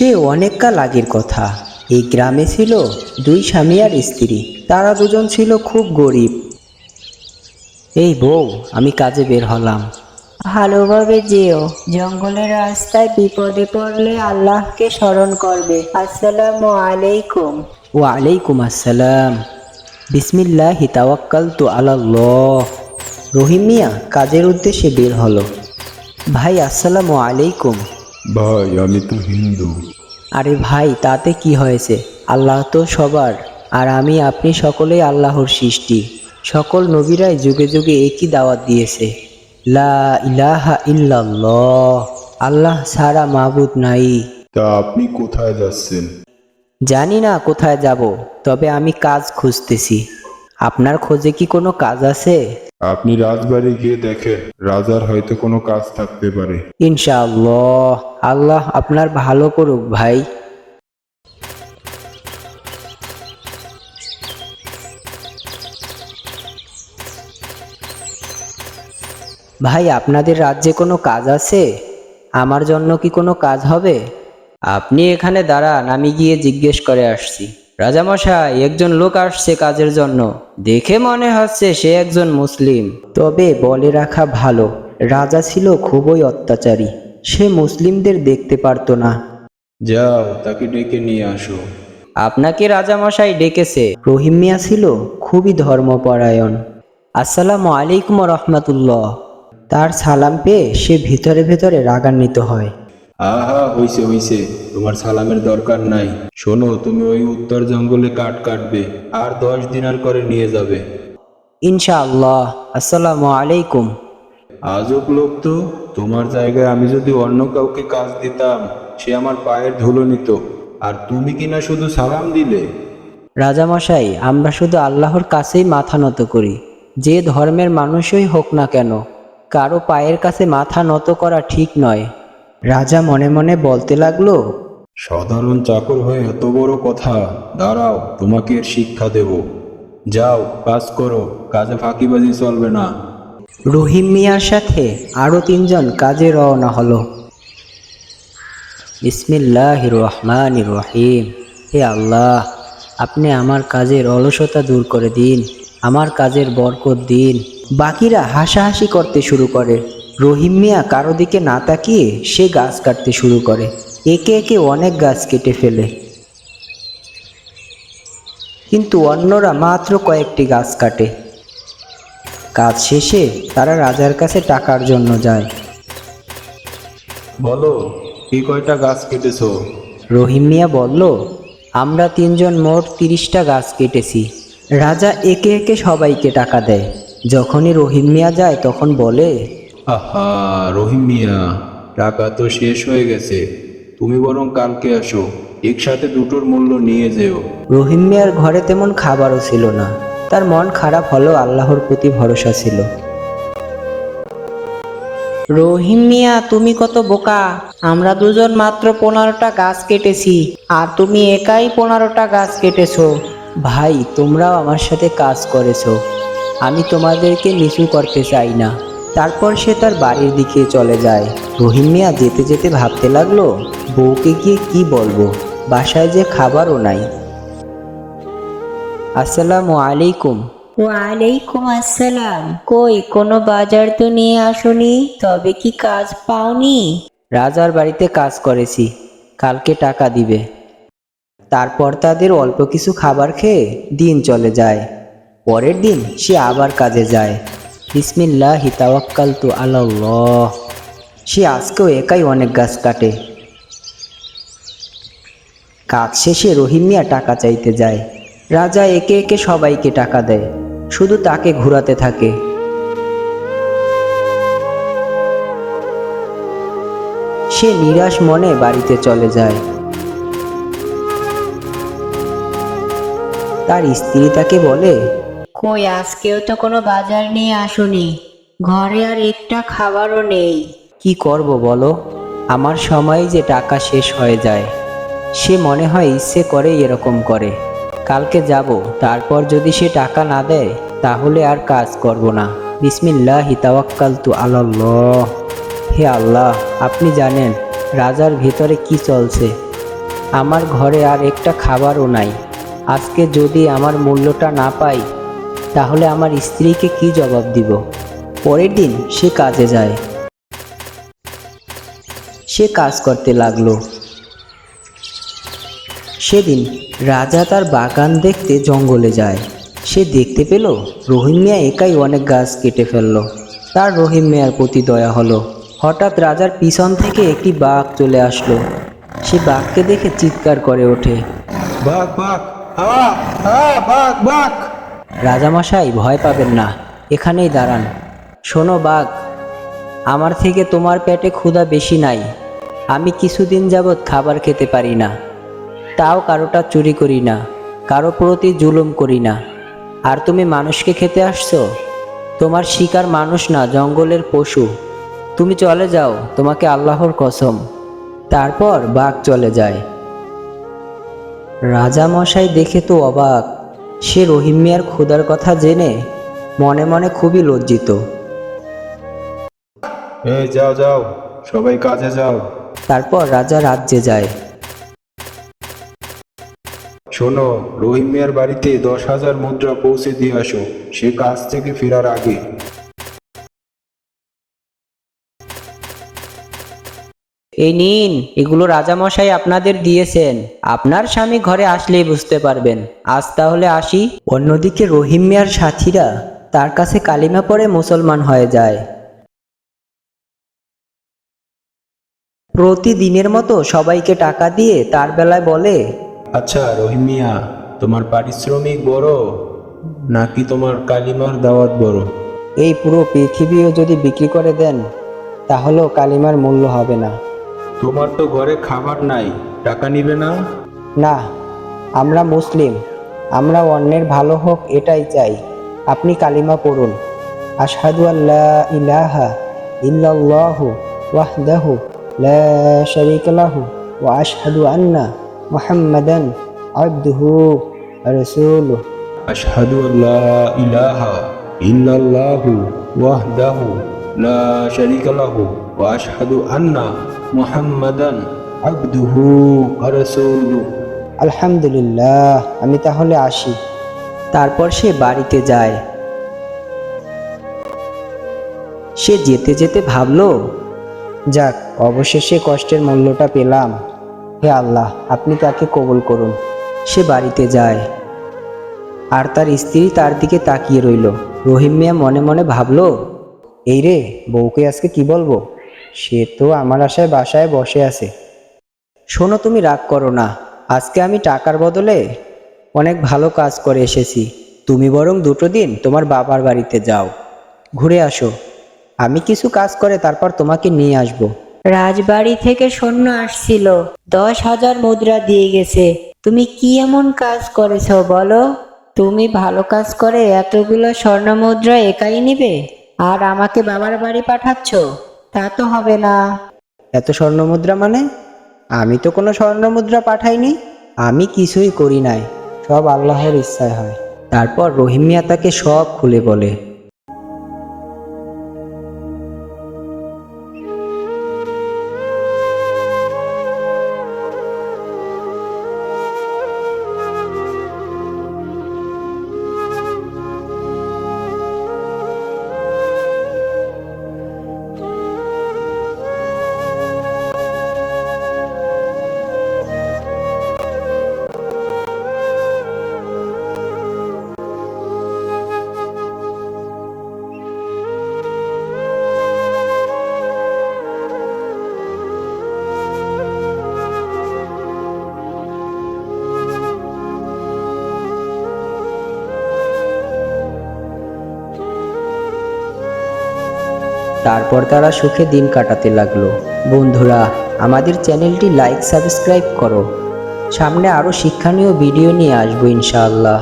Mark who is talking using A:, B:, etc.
A: সে অনেক কাল আগের কথা। এই গ্রামে ছিল দুই স্বামী আর স্ত্রী। তারা দুজন ছিল খুব গরিব। এই বউ আমি কাজে বের হলাম।
B: ভালোভাবে যেও। জঙ্গলের রাস্তায় বিপদে পড়লে আল্লাহকে স্মরণ করবে। আসসালামু আলাইকুম।
A: ও আলাইকুম আসসালাম। বিসমিল্লাহ তাওয়াক্কাল তো আল্লাহ রহিম মিয়া কাজের উদ্দেশ্যে বের হলো। ভাই আসসালামু আলাইকুম।
C: ভাই আমি তো হিন্দু।
A: আরে ভাই তাতে কি হয়েছে? আল্লাহ তো সবার আর আমি আপনি সকলেই আল্লাহর সৃষ্টি। সকল নবীরাই যুগে যুগে একই দাওয়াত দিয়েছে। লা ইলাহা ইল্লাল্লাহ আল্লাহ ছাড়া মাবুদ নাই।
C: তা আপনি কোথায় যাচ্ছেন?
A: জানি না কোথায় যাব তবে আমি কাজ খুঁজতেছি। আপনার খোঁজে কি কোনো কাজ আছে?
C: আপনি রাজবাড়ি গিয়ে দেখেন রাজার হয়তো কোনো কাজ থাকতে পারে।
A: ইনশাআল্লাহ। আল্লাহ আপনার ভালো করুক, ভাই। ভাই, আপনাদের রাজ্যে কোনো কাজ আছে? আমার জন্য কি কোনো কাজ হবে? আপনি এখানে দাঁড়ান, আমি গিয়ে জিজ্ঞেস করে আসছি। রাজামশাই একজন লোক আসছে কাজের জন্য। দেখে মনে হচ্ছে সে একজন মুসলিম। তবে বলে রাখা ভালো রাজা ছিল খুবই অত্যাচারী। সে মুসলিমদের দেখতে পারতো না।
C: যাও তাকে ডেকে নিয়ে আসো।
A: আপনাকে রাজামশাই ডেকেছে। রহিম মিয়া ছিল খুবই ধর্মপরায়ণ। আসসালামু আলাইকুম রহমতুল্লাহ। তার সালাম পেয়ে সে ভিতরে ভিতরে রাগান্বিত হয়।
C: আহা হইছে হইছে তোমার সালামের দরকার নাই। শোনো তুমি ওই উত্তর জঙ্গলে কাঠ কাটবে আর দশ দিনার করে নিয়ে যাবে।
A: ইনশাআল্লাহ আসসালামু আলাইকুম।
C: আজব লোক তো তোমার জায়গায় আমি যদি অন্য কাউকে কাজ দিতাম সে আমার পায়ের ধুলো নিত। আর তুমি কিনা শুধু সালাম দিলে?
A: রাজামশাই আমরা শুধু আল্লাহর কাছেই মাথা নত করি। যে ধর্মের মানুষই হোক না কেন কারও পায়ের কাছে মাথা নত করা ঠিক নয়। রাজা মনে মনে বলতে লাগল
C: সাধারণ চাকর হয়ে এত বড় কথা দাঁড়াও তোমাকে এর শিক্ষা দেব। যাও কাজ করো কাজে ফাঁকিবাজি চলবে না।
A: রহিম মিয়ার সাথে আরও তিনজন কাজে রওনা হলো। বিসমিল্লাহ রহমান রহিম। হে আল্লাহ আপনি আমার কাজের অলসতা দূর করে দিন আমার কাজের বরকত দিন। বাকিরা হাসাহাসি করতে শুরু করে। রহিম মিয়া কারও দিকে না তাকিয়ে সে গাছ কাটতে শুরু করে। একে একে অনেক গাছ কেটে ফেলে। কিন্তু অন্যরা মাত্র কয়েকটি গাছ কাটে। কাজ শেষে তারা রাজার কাছে টাকার জন্য যায়।
C: বলো কি কয়টা গাছ কেটেছ?
A: রহিম মিয়া বলল আমরা তিনজন মোট তিরিশটা গাছ কেটেছি। রাজা একে একে সবাইকে টাকা দেয়। যখনই রহিম মিয়া যায় তখন বলে
C: আহা রহিম মিয়া টাকা তো শেষ হয়ে গেছে। তুমি বরং কালকে আসো একসাথে দুটোর মূল্য নিয়ে যেও।
A: রহিম মিয়ার ঘরে তেমন খাবারও ছিল না। তার মন খারাপ হলেও আল্লাহর প্রতি ভরসা ছিল। রহিম মিয়া তুমি কত বোকা? আমরা দুজন মাত্র পনেরোটা গাছ কেটেছি আর তুমি একাই পনেরোটা গাছ কেটেছো। ভাই তোমরাও আমার সাথে কাজ করেছ। আমি তোমাদেরকে নিচু করতে চাই না। তারপর সে তার বাড়ির দিকে চলে যায়। রহিম মিয়া যেতে যেতে ভাবতে লাগল বউকে গিয়ে কি বলব? বাসায় যে খাবারও নাই। আসসালামু আলাইকুম।
B: ওয়ালাইকুম আসসালাম। কই কোনো বাজার তো নিয়ে আসোনি? তবে কি কাজ পাওনি?
A: রাজার বাড়িতে কাজ করেছি কালকে টাকা দিবে। তারপর তাদের অল্প কিছু খাবার খেয়ে দিন চলে যায়। পরের দিন সে আবার কাজে যায়। বিসমিল্লাহ হিতাওয়াক্কাল তু আল্লাহ সে আজকেও একাই অনেক গাছ কাটে। কাজ শেষে রহিম মিয়া টাকা চাইতে যায়। রাজা একে একে সবাইকে টাকা দেয়, শুধু তাকে ঘোরাতে থাকে। সে নিরাশ মনে বাড়িতে চলে যায়। তার স্ত্রী তাকে বলে
B: কই, আজকেও তো কোনো বাজার নিয়ে আসোনি। ঘরে আর একটা খাবারও নেই।
A: কি করব বলো? আমার সময় যে টাকা শেষ হয়ে যায়, সে মনে হয় ইচ্ছে করে এরকম করে। কালকে যাব, তারপর যদি সে টাকা না দেয়, তাহলে আর কাজ করব না। বিসমিল্লাহ হিতাওয়াক্কাল তু আল্লাহ হে আল্লাহ, আপনি জানেন রাজার ভিতরে কি চলছে। আমার ঘরে আর একটা খাবারও নাই। আজকে যদি আমার মূল্যটা না পাই তাহলে আমার স্ত্রীকে কি জবাব দিব? পরের দিন সে কাজে যায়। সে কাজ করতে লাগল। সেদিন রাজা তার বাগান দেখতে জঙ্গলে যায়। সে দেখতে পেল রহিম মিয়া একাই অনেক গাছ কেটে ফেলল। তার রহিম মিয়ার প্রতি দয়া হলো। হঠাৎ রাজার পিছন থেকে একটি বাঘ চলে আসলো। সে বাঘকে দেখে চিৎকার করে ওঠে।
C: বাঘ বাঘ বাঘ বাঘ।
A: রাজামশাই, ভয় পাবেন না। এখানেই দাঁড়ান। শোনো বাঘ, আমার থেকে তোমার পেটে ক্ষুধা বেশি নাই। আমি কিছুদিন যাবৎ খাবার খেতে পারি না। তাও কারোটা চুরি করি না, কারও প্রতি জুলুম করি না। আর তুমি মানুষকে খেতে আসছো? তোমার শিকার মানুষ না, জঙ্গলের পশু। তুমি চলে যাও, তোমাকে আল্লাহর কসম। তারপর বাঘ চলে যায়। রাজামশাই দেখে তো অবাক সে রহিম মিয়ার ক্ষুধার কথা জেনে মনে মনে খুবই লজ্জিত।
C: এই যাও যাও সবাই কাজে যাও।
A: তারপর রাজা রাজ্যে যায়।
C: শোনো রহিম মিয়ার বাড়িতে দশ হাজার মুদ্রা পৌঁছে দিয়ে আসো সে কাজ থেকে ফেরার আগে।
A: এই নিন এগুলো রাজামশাই আপনাদের দিয়েছেন। আপনার স্বামী ঘরে আসলেই বুঝতে পারবেন। আজ তাহলে আসি। অন্যদিকে রহিম মিয়ার সাথীরা তার কাছে কালিমা পড়ে মুসলমান হয়ে যায়। প্রতিদিনের মতো সবাইকে টাকা দিয়ে তার বেলায় বলে
C: আচ্ছা রহিম মিয়া তোমার পারিশ্রমিক বড় নাকি তোমার কালিমার দাওয়াত বড়?
A: এই পুরো পৃথিবীও যদি বিক্রি করে দেন তাহলেও কালিমার মূল্য হবে না।
C: তোমার তো ঘরে খাবার নাই টাকা নিবে না?
A: না আমরা মুসলিম আমরা অন্যের ভালো হোক এটাই চাই। আপনি কালিমা পড়ুন। আশহাদু আল্লাহ ইলাহা ইল্লাল্লাহু ওয়াহদাহু লা শারীকা লাহু ওয়া আশহাদু আন্না মুহাম্মাদান আবদুহু রাসূলুহু।
C: আশহাদু আল্লাহ ইলাহা ইল্লাল্লাহু ওয়াহদাহু লা শারীকা লাহু ওয়া আশহাদু আন্না মুহাম্মাদান রাসূলুহু।
A: আলহামদুলিল্লাহ, আমি তাহলে আসি। তারপর সে বাড়িতে যায়। সে যেতে যেতে ভাবলো, যাক, অবশেষে কষ্টের মূল্যটা পেলাম। হে আল্লাহ, আপনি তাকে কবুল করুন। সে বাড়িতে যায়। আর তার স্ত্রী তার দিকে তাকিয়ে রইল। রহিম মিয়া মনে মনে ভাবলো, এই রে, বউকে আজকে কি বলব? সে তো আমার আশায় বাসায় বসে আছে। শোনো তুমি রাগ করো না, আজকে আমি টাকার বদলে অনেক ভালো কাজ করে এসেছি। তুমি বরং দুটো দিন তোমার বাবার বাড়িতে যাও। ঘুরে আসো। আমি কিছু কাজ করে তারপর তোমাকে নিয়ে আসব।
B: রাজবাড়ি থেকে সৈন্য আসছিল। দশ হাজার মুদ্রা দিয়ে গেছে। তুমি কি এমন কাজ করেছ বলো? তুমি ভালো কাজ করে এতগুলো স্বর্ণ মুদ্রা একাই নিবে? আর আমাকে বাবার বাড়ি পাঠাচ্ছ? তা তো হবে না।
A: এত স্বর্ণ মুদ্রা মানে? আমি তো কোনো স্বর্ণ মুদ্রা পাঠাইনি। আমি কিছুই করি নাই। সব আল্লাহর ইচ্ছায় হয়। তারপর রহিম মিয়া তাকে সব খুলে বলে। তারপর তারা সুখে দিন কাটাতে লাগল। বন্ধুরা, আমাদের চ্যানেলটি লাইক, সাবস্ক্রাইব করো। সামনে আরও শিক্ষণীয় ভিডিও নিয়ে আসব ইনশাআল্লাহ।